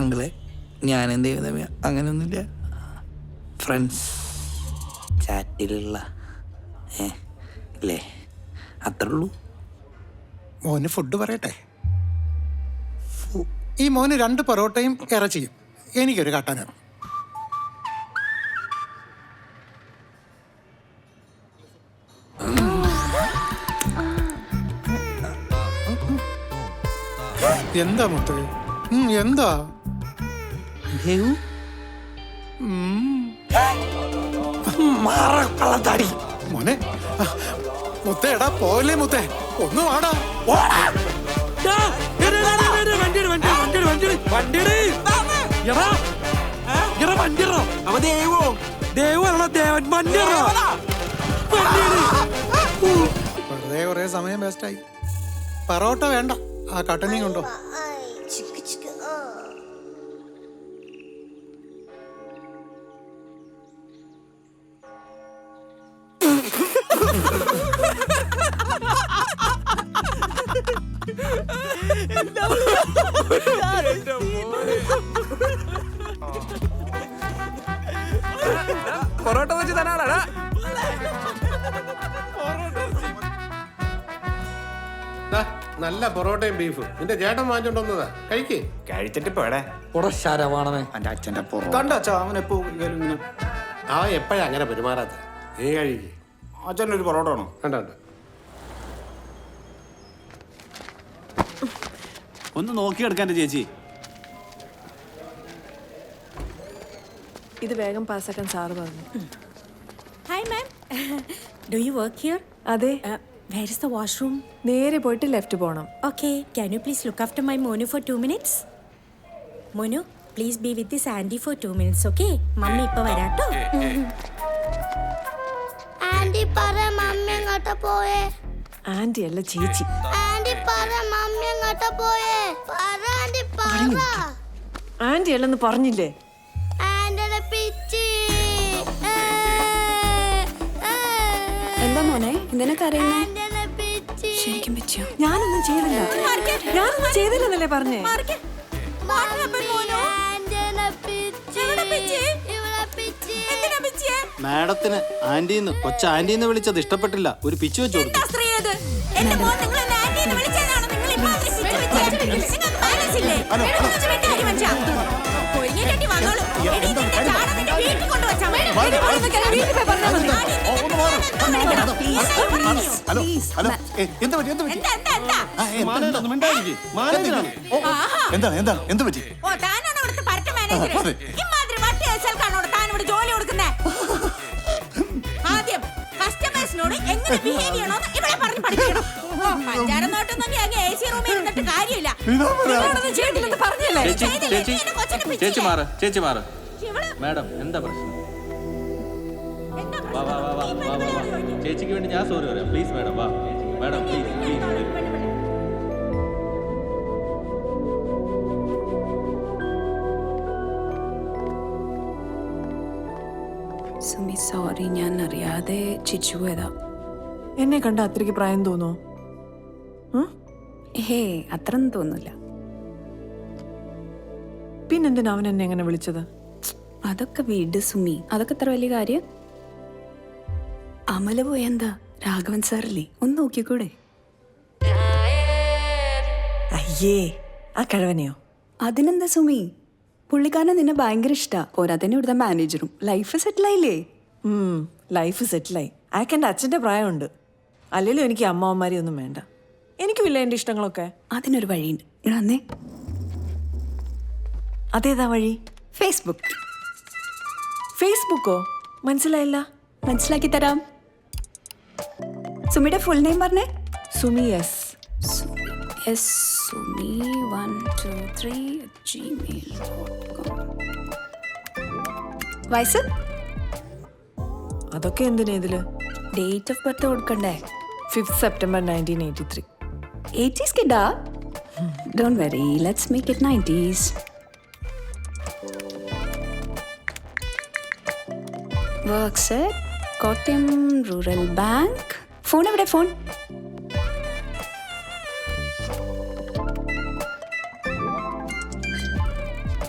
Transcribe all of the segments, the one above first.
അങ്കിളെ ഞാനും ദൈവതമ്യ അങ്ങനെയൊന്നുമില്ല ഫ്രണ്ട്സ് ചാറ്റിലുള്ള ഏ അല്ലേ അത്രേ ഉള്ളൂ മോന് ഫുഡ് പറയട്ടെ? ഫു- ഈ മോന് രണ്ട് പൊറോട്ടയും ഇറച്ചിയും എനിക്കൊരു കട്ടനും. എന്താ മുത്ത്? എന്താ? ദേവു മാറ കള്ളത്താടി മോനെ മുത്തേ എടാ പോലെ മുത്തേ? ഒന്ന് വാടാ. വെറുതെ കുറെ സമയം വേസ്റ്റായി പറോട്ട വേണ്ട. ആ കട്ടനെയും കൊണ്ടോ. പൊറോട്ട വെച്ച് ദാ, നല്ല പൊറോട്ടയും ബീഫും. നിന്റെ ചേട്ടൻ വാങ്ങിച്ചോണ്ടോന്നതാ കഴിക്ക്. കഴിച്ചിട്ട് പോടെ ഉറശാരവാണമേ എന്റെ അച്ഛന്റെ കണ്ടോ അച്ഛാ അവൻ എപ്പോ ആ എപ്പോഴാ അങ്ങനെ പെരുമാറാത്ത? നീ കഴിക്ക്. അച്ഛന്റെ ഒരു പൊറോട്ട വേണോ? വേണ്ട വേണ്ട. ഒന്ന് നോക്കിയെടുക്കാന്റെ ചേച്ചി. ഇത് വേഗം പാസ്സാക്കാൻ സാറ് പറഞ്ഞു. Hi ma'am do you work here അതെ. വേർ ഇസ് ദ വാഷ്റൂം നേരെ പോയിട്ട് ലെഫ്റ്റ് പോകണം okay can you please look after my Monu for two minutes Monu please be with the Sandy for two minutes okay mummy ഇപ്പോൾ വരാട്ടോ. Anti പറ mummy എങ്ങോട്ടാ പോയേ? Anti അല്ല ചേച്ചി. ആന്റി പറ മമ്മി എങ്ങോട്ടാ പോയേ? പറ ആന്റി പറ. ആന്റി അല്ലെന്ന് പറഞ്ഞില്ലേ? ആന്റിയുടെ പിച്ചി. എന്താ മോനെ? അറിയുന്നേ? ആന്റിയുടെ പിച്ചി. ശരിക്കും പറ്റിയോ ഞാനൊന്നും ചെയ്തില്ല. ഞാനൊന്നും ചെയ്തില്ലെന്നല്ലേ പറഞ്ഞേ? ആന്റിയുടെ പിച്ചി. ഇവിടെ പിച്ചി? മാഡത്തിന് ആന്റിന്ന് കൊച്ച ആന്റിന്ന് വിളിച്ചത് ഇഷ്ടപ്പെട്ടില്ല ഒരു പിച്ചു വെച്ചു കൊടുത്തു എന്റെ എന്ത് എന്ന് വിളിച്ചതാണോ നിങ്ങൾ ഇപ്പൊ അതിനെ ചേച്ചി? മാറ് ചേച്ചി മാറ്. മാഡം എന്താ പ്രശ്നം? വാ വാ വാ. ചേച്ചിക്ക് വേണ്ടി ഞാൻ സോറി പറയാം. പ്ലീസ് മാഡം വാ. Madam please please Sumi sorry ഞാൻ അറിയാതെ ചിച്ചു പോയതാ. എന്നെ കണ്ട അത്രയ്ക്ക് പ്രായം തോന്നോ? ഹേ അത്രയൊന്നും തോന്നില്ല പിന്നെന്തിനാ അവൻ എന്നെ എങ്ങനെ വിളിച്ചത്? അതൊക്കെ വീട് സുമി. അതൊക്കെ അത്ര വലിയ കാര്യം? അമല പോയെന്താ രാഘവൻ സാറല്ലേ? ഒന്ന് നോക്കിക്കൂടെ? അയ്യേ ആ കിഴവനെയോ? അതിനെന്താ സുമി? പുള്ളിക്കാരനെ നിന്നെ ഭയങ്കര ഇഷ്ടാ. പോരാത്തന്നെ ഇവിടുത്തെ മാനേജറും ലൈഫ് സെറ്റിലായില്ലേ ആയില്ലേ? ലൈഫ് സെറ്റിലായി അയാൾക്ക് എന്റെ അച്ഛന്റെ പ്രായമുണ്ട്. അല്ലെങ്കിലും എനിക്ക് അമ്മാവന്മാരെ ഒന്നും വേണ്ട. എനിക്കുമില്ല എന്റെ ഇഷ്ടങ്ങളൊക്കെ. അതിനൊരു വഴിയുണ്ട്. വന്നേ. അതേതാ വഴി? ഫേസ്ബുക്ക് ഫേസ്ബുക്കോ മനസ്സിലായില്ല? മനസ്സിലാക്കി തരാം. സുമിയുടെ ഫുൾ നെയിം പറഞ്ഞേ. Sumi S Sumi S Sumi one two three Gmail വയസ്സ്? അതൊക്കെ എന്തിനാ ഇതിൽ? ഡേറ്റ് ഓഫ് ബർത്ത് കൊടുക്കണ്ടേ? Fifth September nineteen eighty three. Eighties kid? Don't worry let's make it nineties works Kottayam rural bank phone എവിടെ phone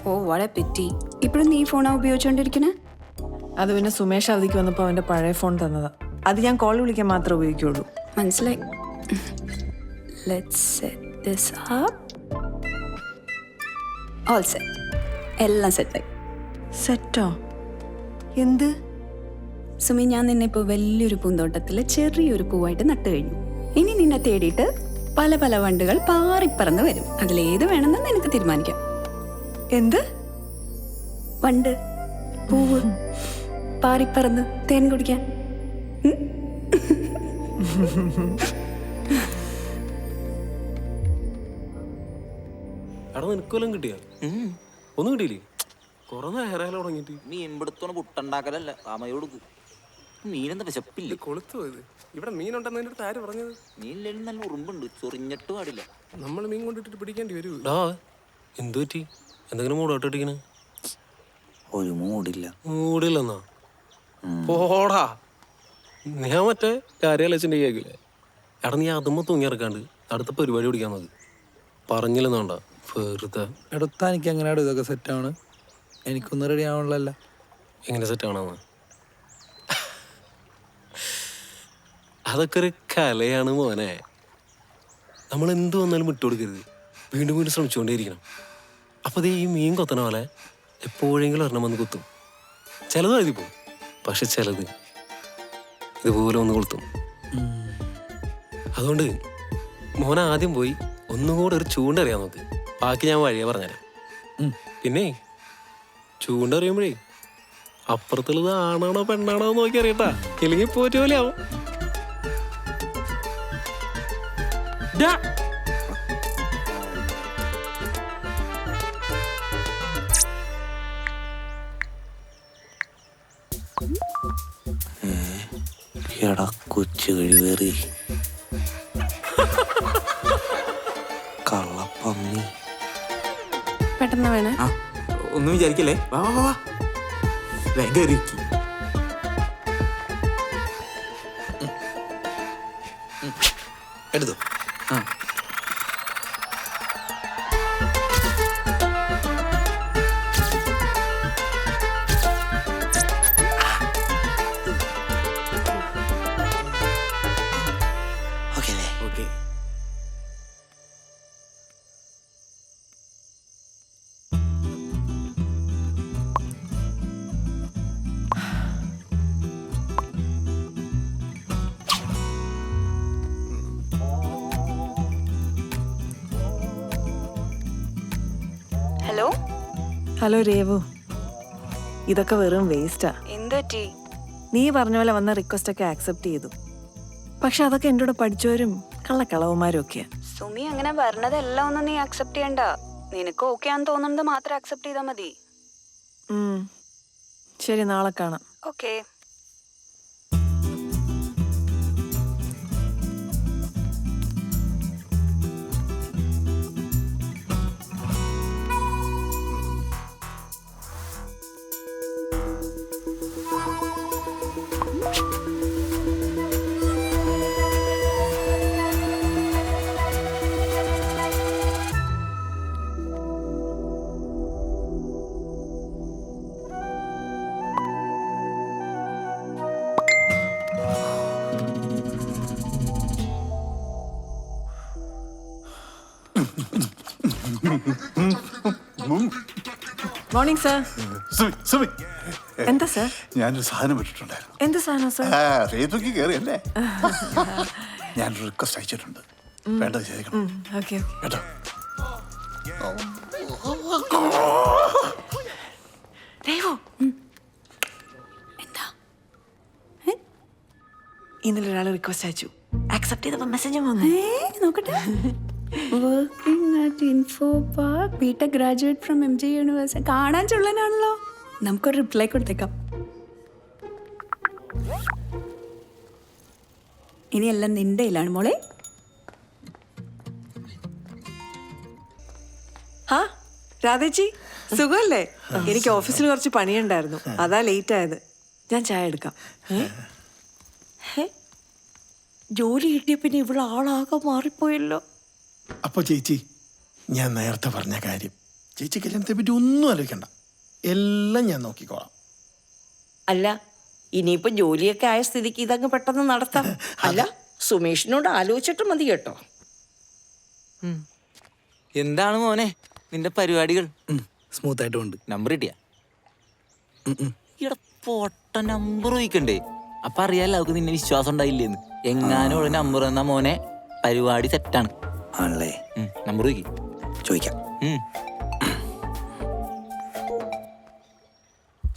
ഓ വളരെ petty ഇപ്പോഴും നീ ഫോണാ ഉപയോഗിച്ചുകൊണ്ടിരിക്കുന്നത് അത് പിന്നെ സുമേഷ് അവധിക്ക് വന്നപ്പോൾ അവന്റെ പഴയ ഫോൺ തന്നതാ. അത് ഞാൻ കോൾ വിളിക്കാൻ മാത്രമേ ഉപയോഗിക്കുള്ളൂ. മനസ്സിലായി. Let's set this up all set എല്ലാം സെറ്റായി സെറ്റോ എന്ത്? സുമി ഞാൻ നിന്നെ ഇപ്പോൾ വലിയൊരു പൂന്തോട്ടത്തിൽ ചെറിയൊരു പൂവായിട്ട് നട്ടു കഴിഞ്ഞു. ഇനി നിന്നെ തേടിയിട്ട് പല പല വണ്ടുകൾ പാറിപ്പറന്ന് വരും. അതിലേത് വേണമെന്ന് നിനക്ക് തീരുമാനിക്കാം. എന്ത്? വണ്ട്. പൂവ്. പാറിപ്പറന്ന് തേൻ കുടിക്കാൻ. എടാ നിനക്കൊല്ലം കിട്ടിയ? ഒന്നും കിട്ടിയില്ലേ? കുറെ നേരം തുടങ്ങിട്ട് മീൻ പിടുത്തോണ്ട് പുട്ടുണ്ടാക്കലല്ല അമ്മയോട് മീനെന്താ വിശപ്പില്ല? കൊളുത്തു പോയത് ഇവിടെ മീനുണ്ടെന്ന് അടുത്ത് ആര് പറഞ്ഞത്? മീനിലും നല്ല ഉറുമ്പുണ്ട് ചൊറിഞ്ഞിട്ട് പാടില്ല. നമ്മൾ മീൻ കൊണ്ടിട്ട് പിടിക്കേണ്ടി വരൂ. ഡാ എന്തു പറ്റി? എന്തെങ്കിലും മൂടോട്ടിരിക്കണേ ഒരു മൂടില്ല. മൂടില്ലെന്നാ? പോടാ. ഞാൻ മറ്റേ കാര്യാലച്ചന്റെ കേൾക്കില്ലേ എടാ നീ അതുമ്മ തൂങ്ങിയിറക്കാണ്ട്. അടുത്ത പരിപാടി പിടിക്കാൻ നോക്ക് പറഞ്ഞില്ലെന്നുണ്ട വെറുതെ. എടുത്താ എനിക്ക് എങ്ങനെയാണ് ഇതൊക്കെ സെറ്റാണ് എനിക്കൊന്നും റെഡി ആവണല്ല എങ്ങനെ സെറ്റ് ആണെന്ന് അതൊക്കെ ഒരു കലയാണ് മോനെ. നമ്മൾ എന്ത് വന്നാലും വിട്ടുകൊടുക്കരുത് വീണ്ടും വീണ്ടും ശ്രമിച്ചുകൊണ്ടേയിരിക്കണം. അപ്പോൾ ഈ മീൻ കൊത്തണ പോലെ എപ്പോഴെങ്കിലും ഒരെണ്ണം വന്ന് കുത്തും. ചിലത് എഴുതിപ്പോ പോകും പക്ഷെ ചിലത് ഇതുപോലെ ഒന്ന് കൊളുത്തും. അതുകൊണ്ട് മോൻ ആദ്യം പോയി ഒന്നുകൂടെ ഒരു ചൂണ്ടറിയാ നോക്ക്. ബാക്കി ഞാൻ വഴിയെ പറഞ്ഞുതരാം. പിന്നെ ചൂണ്ടറിയുമ്പോഴേ അപ്പുറത്തുള്ളത് ആണാണോ പെണ്ണാണോ നോക്കി അറിയട്ടാ. ഇല്ലെങ്കിൽ പോറ്റ എടാ കൊച്ചു കഴിവേറി കള്ളപ്പന്നി. പെട്ടെന്ന് വേണേ. ആ ഒന്നും വിചാരിക്കല്ലേ? വാ വാ വാ വാ. വേഗം ഇരിക്ക്. എടുത്തു. ഹലോ? ഹലോ രേവു. ഇതൊക്കെ വെറും വേസ്റ്റാ എന്ത് പറ്റി? നീ പറഞ്ഞ പോലെ വന്ന റിക്വസ്റ്റ് ഒക്കെ ആക്സെപ്റ്റ് ചെയ്തു. പക്ഷെ അതൊക്കെ എന്റെ കൂടെ പഠിച്ചവരും കള്ളക്കളവന്മാരും ഒക്കെയാ. സുമി അങ്ങനെ പറഞ്ഞതെല്ലാം ഒന്നും നീ ആക്സെപ്റ്റ് ചെയ്യണ്ട. നിനക്ക് ഓക്കെ ആണെന്ന് തോന്നുന്നത് മാത്രം ആക്സെപ്റ്റ് ചെയ്താൽ മതി. ശരി നാളെ കാണാം. Okay morning sir Sumi Sumi. എന്താ സർ ഞാനൊരു സാധനം ഇട്ടിട്ടുണ്ടായിരുന്നു എന്ത് സാധനം സർ ആ ഫേസ്ബുക്കിൽ കയറിയല്ലേ ഞാനൊരു റിക്വസ്റ്റ് അയച്ചിട്ടുണ്ട്. വേണ്ടത് ചെയ്തേക്കണം. ഓക്കെ കേട്ടോ? രേവു എന്താ? ഇന്നലെ ഒരാൾ റിക്വസ്റ്റ് അയച്ചു. ആക്സെപ്റ്റ് ചെയ്തപ്പോൾ മെസ്സേജ് വന്നു. ഏ, നോക്കട്ടെ. Working at info park B Tech graduate from M G university കാണാൻ ചുള്ളനാണല്ലോ. നമുക്കൊരു റിപ്ലൈ കൊടുത്തേക്കാം. ഇനിയെല്ലാം നിന്റെ കയ്യിലാണ് മോളെ. ആ രാധേച്ചി സുഖമല്ലേ എനിക്ക് ഓഫീസിൽ കുറച്ച് പണിയുണ്ടായിരുന്നു. അതാ ലേറ്റ് ആയത്. ഞാൻ ചായ എടുക്കാം? ഹേ? ജോലി കിട്ടിയ പിന്നെ ഇവിടെ ആളാകെ മാറിപ്പോയല്ലോ. അപ്പൊ ചേച്ചി ഞാൻ നേരത്തെ പറഞ്ഞ കാര്യം. ചേച്ചി കല്യാണത്തെ പറ്റി ഒന്നും ആലോചിക്കണ്ട. എല്ലാം ഞാൻ നോക്കിക്കോളാം. അല്ല ഇനിയിപ്പോ ജോലിയൊക്കെ ആയ സ്ഥിതിക്ക് ഇതങ്ങ് പെട്ടെന്ന് നടത്താം. അല്ല സുമേഷിനോട് ആലോചിച്ചിട്ട് മതി കേട്ടോ. എന്താണ് മോനെ നിന്റെ പരിപാടികൾ? സ്മൂത്ത് ആയിട്ട് ഉണ്ട് നമ്പർ കിട്ടിയ? ഇവിടെ പൊട്ട നമ്പർ ചോദിക്കണ്ടേ? അപ്പൊ അറിയാലോ അവർക്ക് നിന്നെ വിശ്വാസം ഉണ്ടായില്ലേന്ന്. എങ്ങാനും ഉള്ള നമ്പർ തന്ന മോനെ പരിപാടി സെറ്റാണ് ആണല്ലേ? നമ്പർ ചോദിക്കാം.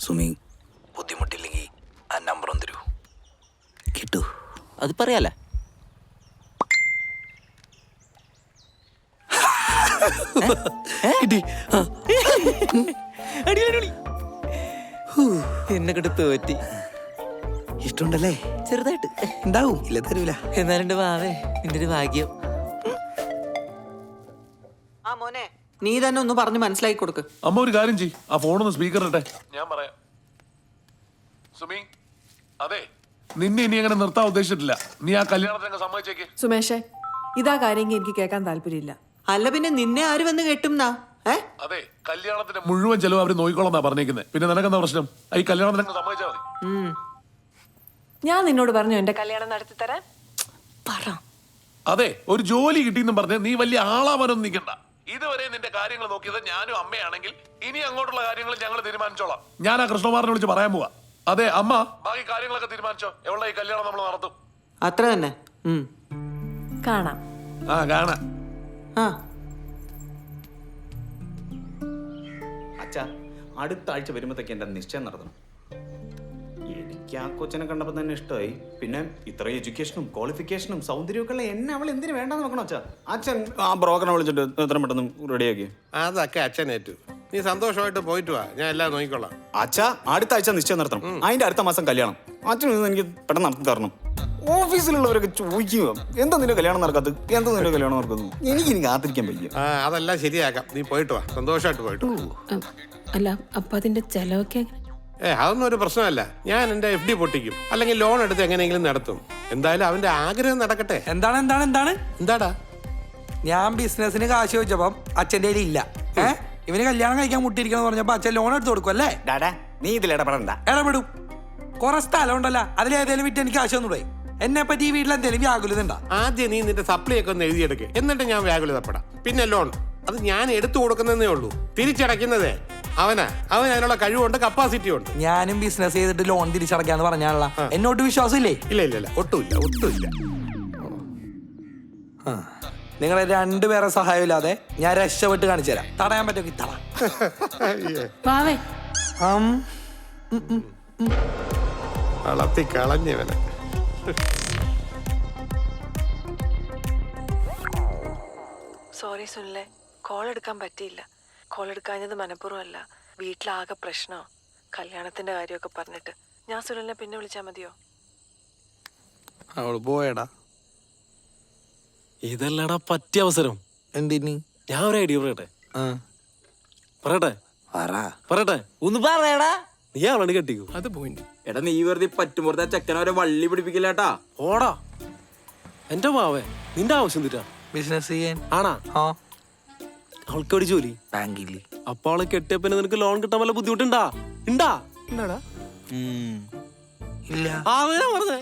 സുമി ബുദ്ധിമുട്ടില്ലെങ്കിൽ ആ നമ്പർ ഒന്ന് തരൂ. കിട്ടൂ. അത് പറയാല. എന്നെ കിട്ട തോറ്റി. ഇഷ്ടമുണ്ടല്ലേ? ചെറുതായിട്ട്. ഉണ്ടാവും. ഇല്ല തരൂല. എന്നാലും വാവേ നിന്റെ ഒരു ഭാഗ്യം. നീ തന്നെ ഒന്ന് പറഞ്ഞ് മനസ്സിലാക്കി കൊടുക്ക്. അമ്മ ഒരു കാര്യം ചെയ് ആ ഫോണൊന്ന് സ്പീക്കറിട്ടെ ഞാൻ പറയാം. സുമി അതെ. നിന്നെ ഇനി അങ്ങനെ നിർത്താൻ ഉദ്ദേശിച്ചിട്ടില്ല. നീ ആ കല്യാണത്തിനൊക്കെ സമ്മതിച്ചേക്ക്. സുമേഷേ ഇതാ കാര്യം എനിക്ക് കേൾക്കാൻ താല്പര്യമില്ല. അല്ല പിന്നെ നിന്നെ ആര് വന്ന് കേട്ടും ഏ? അതെ കല്യാണത്തിന്റെ മുഴുവൻ ചെലവ് അവർ നോയിക്കോളന്നാ പറഞ്ഞേക്കുന്നത് പിന്നെ നിനക്കെന്താ പ്രശ്നം? ആ ഈ കല്യാണത്തിനൊക്കെ സമ്മതിച്ചാൽ മതി. ഞാൻ നിന്നോട് പറഞ്ഞു എന്റെ കല്യാണം നടത്തി തരാൻ പറ. അതെ ഒരു ജോലി കിട്ടിയെന്നും പറഞ്ഞ നീ വലിയ ആളാവാനൊന്നും നിൽക്കണ്ട ഇതുവരെ നിന്റെ കാര്യങ്ങൾ നോക്കിയത് ഞാനും അമ്മയാണെങ്കിൽ ഇനി അങ്ങോട്ടുള്ള കാര്യങ്ങൾ ഞങ്ങൾ തീരുമാനിച്ചോളാം. ഞാൻ ആ കൃഷ്ണകുമാറിനെ വിളിച്ച് പറയാൻ പോവാ. അതെ അമ്മ. ബാക്കി കാര്യങ്ങളൊക്കെ തീരുമാനിച്ചോ? എവിടെ ഈ കല്യാണം നമ്മൾ നടത്തും. അത്ര തന്നെ. കാണാം. ആ കാണാ. ആ. അച്ഛാ അടുത്ത ആഴ്ച വരുമ്പോഴത്തേക്ക് എന്റെ നിശ്ചയം നടത്തണം. എനിക്ക് ആ കൊച്ചിനെ കണ്ടപ്പോൾ തന്നെ ഇഷ്ടമായി. പിന്നെ ഇത്ര എഡ്യൂക്കേഷനും ക്വാളിഫിക്കേഷനും സൗന്ദര്യമൊക്കെ ഉള്ള എന്നെ അവൾ എന്തിനു വേണ്ടെന്ന് നോക്കണം അച്ഛാ? അച്ഛൻ ആ ബ്രോക്കറിനെ വിളിച്ചിട്ട് എത്ര പെട്ടെന്ന് റെഡിയാക്കി അതൊക്കെ അച്ഛൻ ഏറ്റു. നീ സന്തോഷമായിട്ട് പോയിട്ട് വാ. ഞാൻ എല്ലാം നോക്കിക്കൊള്ളാം അച്ഛാ അടുത്ത ആഴ്ച നിശ്ചയം നടത്തണം. അതിന്റെ അടുത്ത മാസം കല്യാണം. അച്ഛൻ ഇന്ന് എനിക്ക് പെട്ടെന്ന് നടത്തി തരണം. ഓഫീസിലുള്ളവരൊക്കെ ചോദിക്കുക എന്താ നിന്റെ കല്യാണം നടക്കാത്തത്? എന്താ നിന്റെ കല്യാണം നടക്കുന്നു? എനിക്ക് ഇനി കാത്തിരിക്കാൻ പറ്റില്ല ആ അതെല്ലാം ശരിയാക്കാം. നീ പോയിട്ട് വാ. സന്തോഷമായിട്ട് പോയിട്ട് അല്ല അപ്പൊ അതിന്റെ ചെലവൊക്കെ ഏ അതൊന്നും ഒരു പ്രശ്നമല്ല. ഞാൻ എന്റെ എഫ് ഡി പൊട്ടിക്കും. അല്ലെങ്കിൽ ലോൺ എടുത്ത് എങ്ങനെയെങ്കിലും നടത്തും. എന്തായാലും അവന്റെ ആഗ്രഹം നടക്കട്ടെ. എന്താണ് എന്താണ് എന്താണ്? എന്താടാ? ഞാൻ ബിസിനസിന് കാശ് ചോദിച്ചപ്പം അച്ഛന്റെ കയ്യിൽ ഇല്ല. ഏ? ഇവന് കല്യാണം കഴിക്കാൻ മുട്ടിയിരിക്കണം പറഞ്ഞപ്പോ അച്ഛൻ ലോൺ എടുത്ത് കൊടുക്കും അല്ലേ? ഡാഡാ നീ ഇതിൽ ഇടപെടണ്ട. ഇടപെടും. കുറെ സ്ഥലം ഉണ്ടല്ലോ. അതിലേതേലും വിറ്റ് എനിക്ക് കാശ് തന്നൂടെ? എന്നെ പറ്റി ഈ വീട്ടിൽ എന്തെങ്കിലും വ്യാകുലത ഉണ്ടോ? ആദ്യം നീ നിന്റെ സപ്ലൈ ഒക്കെ ഒന്ന് എഴുതിയെടുക്ക്. എന്നിട്ട് ഞാൻ വ്യാകുലതപ്പെടാം. പിന്നെ ലോൺ അത് ഞാൻ എടുത്തു കൊടുക്കുന്നതേ ഉള്ളൂ. തിരിച്ചടയ്ക്കുന്നതേ. അവനാ. അവൻ അതിനുള്ള കഴിവുണ്ട് കപ്പാസിറ്റി ഉണ്ട് ഞാനും ബിസിനസ് ചെയ്തിട്ട് ലോൺ തിരിച്ചടക്കാന്ന് പറഞ്ഞാണല്ലോ. എന്നോട്ട് വിശ്വാസം ഇല്ലേ ഇല്ല ഇല്ല ഇല്ല. ഒട്ടുമില്ല ഒട്ടുമില്ല. നിങ്ങളെ രണ്ടുപേരെ സഹായമില്ലാതെ ഞാൻ രക്ഷപ്പെട്ട് കാണിച്ചു തരാം തടയാൻ പറ്റുമെങ്കിൽ തട വാവേ ആം, വളർത്തി കളഞ്ഞവനെ. സോറി സുനിലെ. കോൾ എടുക്കാൻ പറ്റിയില്ല. കോൾ എടുക്കാഞ്ഞത് മനഃപൂർവമല്ല. വീട്ടിലാകെ പ്രശ്നമോ കല്യാണത്തിന്റെ കാര്യമൊക്കെ പറഞ്ഞിട്ട്. ഞാൻ സുനിലിനെ പിന്നെ വിളിച്ചാൽ മതിയോ? പോയടാ. ഇതല്ലടാ പറ്റിയ അവസരം. എന്തിനി? ഞാൻ ഒരു ഐഡിയ പറയട്ടെ? ആ. പറയട്ടെ? പറ. പറയട്ടെ? ഒന്ന് പറയടാ. നീ അവളോട് കെട്ടിക്കൂ. അത് പോയിന്റ്. എടാ നീ വെറുതെ പറ്റുമ്പോഴത്തെ ചെക്കനവരെ വള്ളി പിടിപ്പിക്കില്ലാട്ടാ ഓടാ എന്റെ മാവേ നിന്റെ ആവശ്യം തീറ്റാ ബിസിനസ് ചെയ്യാൻ. ആണാ? ആ. അവൾക്ക് എവിടെ ജോലി? ബാങ്കിൽ അപ്പൊ അവളെ കെട്ടിയ പിന്നെ നിനക്ക് ലോൺ കിട്ടാൻ വല്ല ബുദ്ധിമുട്ടുണ്ടാ? ഉണ്ടാ എന്താടാ. ഇല്ല. അവനാ പറഞ്ഞേ?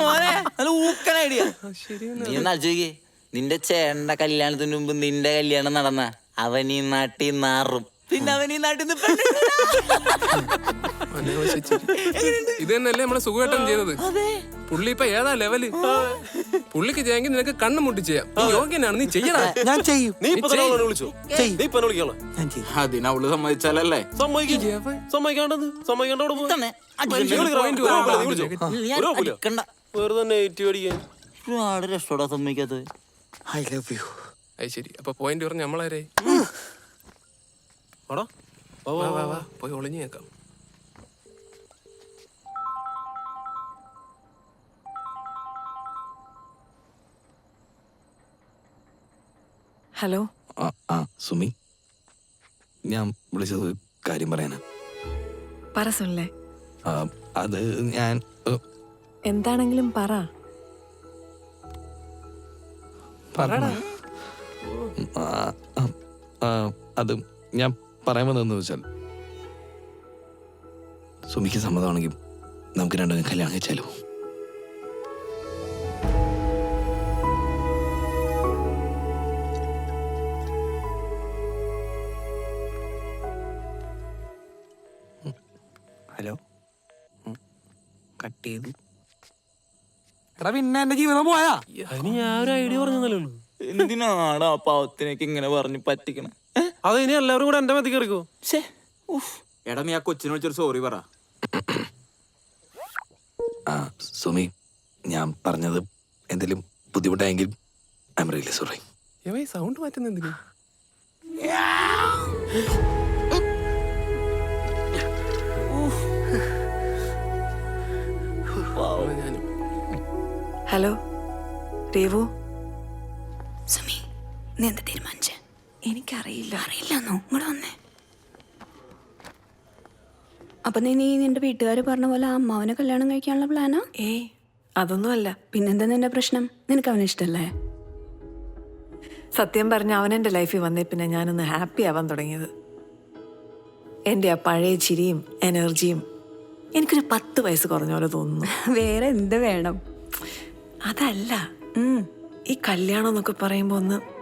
മോനെ, നല്ല ഊക്കൻ ഐഡിയ. നീ ഒന്ന് നിന്റെ ചേട്ടന്റെ കല്യാണത്തിന് മുമ്പ് നിന്റെ കല്യാണം നടന്ന അവൻ ഈ നാട്ടിൽ നാറും. പിന്നെ അവൻ ഈ ഇത് തന്നെയല്ലേ നമ്മളെ സുഖമായിട്ടും ചെയ്തത്. പുള്ളി ഇപ്പൊ ഏതാ ലെവൽ? പുള്ളിക്ക് ചെയ്യാമെങ്കിൽ നിനക്ക് കണ്ണു മുട്ടി ചെയ്യാം. നീ യോഗ്യനാണ് നീ ചെയ്യണം. ഞാൻ ചെയ്യും. നീ ഇപ്പൊ തന്നെ അവളെ വിളിച്ചോ? നീ ഇപ്പൊ തന്നെ വിളിക്കാളെ ഞാൻ ചെയ്യും. അതിന് അവൾ സമ്മതിച്ചാലല്ലേ? സമ്മതിക്കും. സമ്മതിക്കാണ്ടത് സമ്മതിക്കാണ്ട് അവിടെ. തന്നെ. point ഒരു വരാം. കുഴപ്പമില്ല, നീ വിളിച്ചോ. ഞാൻ ഒരു കുഴപ്പമില്ല. അടിക്കണ്ട. വെറുതെ നെറ്റ് അടിക്കാൻ. ഒരുപാട് രക്ഷോടാ സമ്മതിക്കാത്തത്. I love you. അത് ശരി. അപ്പൊ പോയിന്റ് പറഞ്ഞ നമ്മളാരേ? ആടാ വാ, വാ, വാ പോയി ഒളിഞ്ഞു കേൾക്കാം. ഹലോ. ആ ആ സുമി. ഞാൻ വിളിച്ചത് ഒരു കാര്യം പറയാനാ. പറ സുനിലെ. ആ, അത് ഞാൻ ഏ, എന്താണെങ്കിലും പറ. പറ ആ, ആ, ആ, അത് ഞാൻ പറയാൻ വന്നതെന്ന് വെച്ചാൽ സുമിക്ക് സമ്മതമാണെങ്കിൽ നമുക്ക് രണ്ടും കല്യാണം കഴിച്ചാലോ? ഹലോ. കട്ട് ചെയ്തു. എടാ പിന്നെ എന്റെ ജീവിതം പോയാ? അതിന് ഞാൻ ഒരു ഐഡിയ പറഞ്ഞതല്ലേ ഉള്ളൂ. എന്തിനാണ് ആ പാവത്തിനൊക്കെ ഇങ്ങനെ പറഞ്ഞു പറ്റിക്കണേ? അത് ഇനി എല്ലാവരും കൂടെ എന്റെ മതി കയറിക്കോ എടാ നീ ആ കൊച്ചിനെ വിളിച്ചൊരു സോറി പറ. ആ സുമി ഞാൻ പറഞ്ഞത് എന്തെങ്കിലും ബുദ്ധിമുട്ടായെങ്കിൽ I am really sorry sound മാറ്റുന്ന എന്തിനു? ഹലോ രേവു? സുമി നീ എന്താ തീരുമാനിച്ചേ? എനിക്കറിയില്ല. അറിയില്ലെന്നോ? ഇങ്ങോട്ട് വന്നേ. അപ്പൊ നീ നീ നിന്റെ വീട്ടുകാര് പറഞ്ഞ പോലെ ആ അമ്മാവനെ കല്യാണം കഴിക്കാനുള്ള പ്ലാനാ? ഏയ് അതൊന്നുമല്ല. പിന്നെന്താ നിന്റെ പ്രശ്നം? നിനക്ക് അവനെ ഇഷ്ടല്ലേ? സത്യം പറഞ്ഞ അവൻ എന്റെ ലൈഫിൽ വന്നേ പിന്നെ ഞാനൊന്ന് ഹാപ്പി ആവാൻ തുടങ്ങിയത്. എന്റെ ആ പഴയ ചിരിയും എനർജിയും എനിക്കൊരു പത്ത് വയസ്സ് കുറഞ്ഞ പോലെ തോന്നുന്നു. വേറെ എന്ത് വേണം? അതല്ല. ഈ കല്യാണം എന്നൊക്കെ പറയുമ്പോൾ ഒന്ന്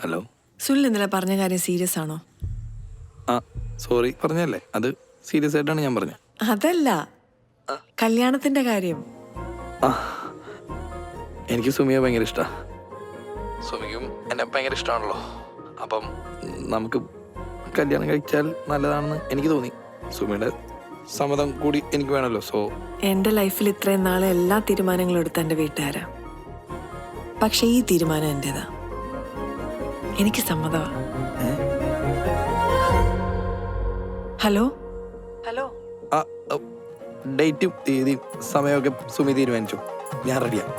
ഹലോ. സുനിൽ ഇന്നലെ പറഞ്ഞ കാര്യം സീരിയസ് ആണോ? ആ സോറി പറഞ്ഞല്ലേ അത് സീരിയസ് ആയിട്ടാണ് ഞാൻ പറഞ്ഞത്. അതല്ല. കല്യാണത്തിന്റെ കാര്യം. എനിക്ക് സുമിയെ ഭയങ്കര ഇഷ്ടാ. സുമിക്കും എന്നെ ഭയങ്കര ഇഷ്ടമാണല്ലോ അപ്പം നമുക്ക് കല്യാണം കഴിച്ചാൽ നല്ലതാണെന്ന് എനിക്ക് തോന്നി. സുമിയുടെ സമ്മതം കൂടി എനിക്ക് വേണമല്ലോ സോ. എന്റെ ലൈഫിൽ ഇത്രയും നാളെ എല്ലാ തീരുമാനങ്ങളും എടുത്ത എന്റെ വീട്ടുകാരാ. പക്ഷേ ഈ തീരുമാനം എന്റെതാ എനിക്ക് സമ്മതമാ ഹലോ? ഹലോ? ഡേറ്റും തീയതിയും സമയമൊക്കെ സുമി തീരുമാനിച്ചു. ഞാൻ റെഡിയാണ്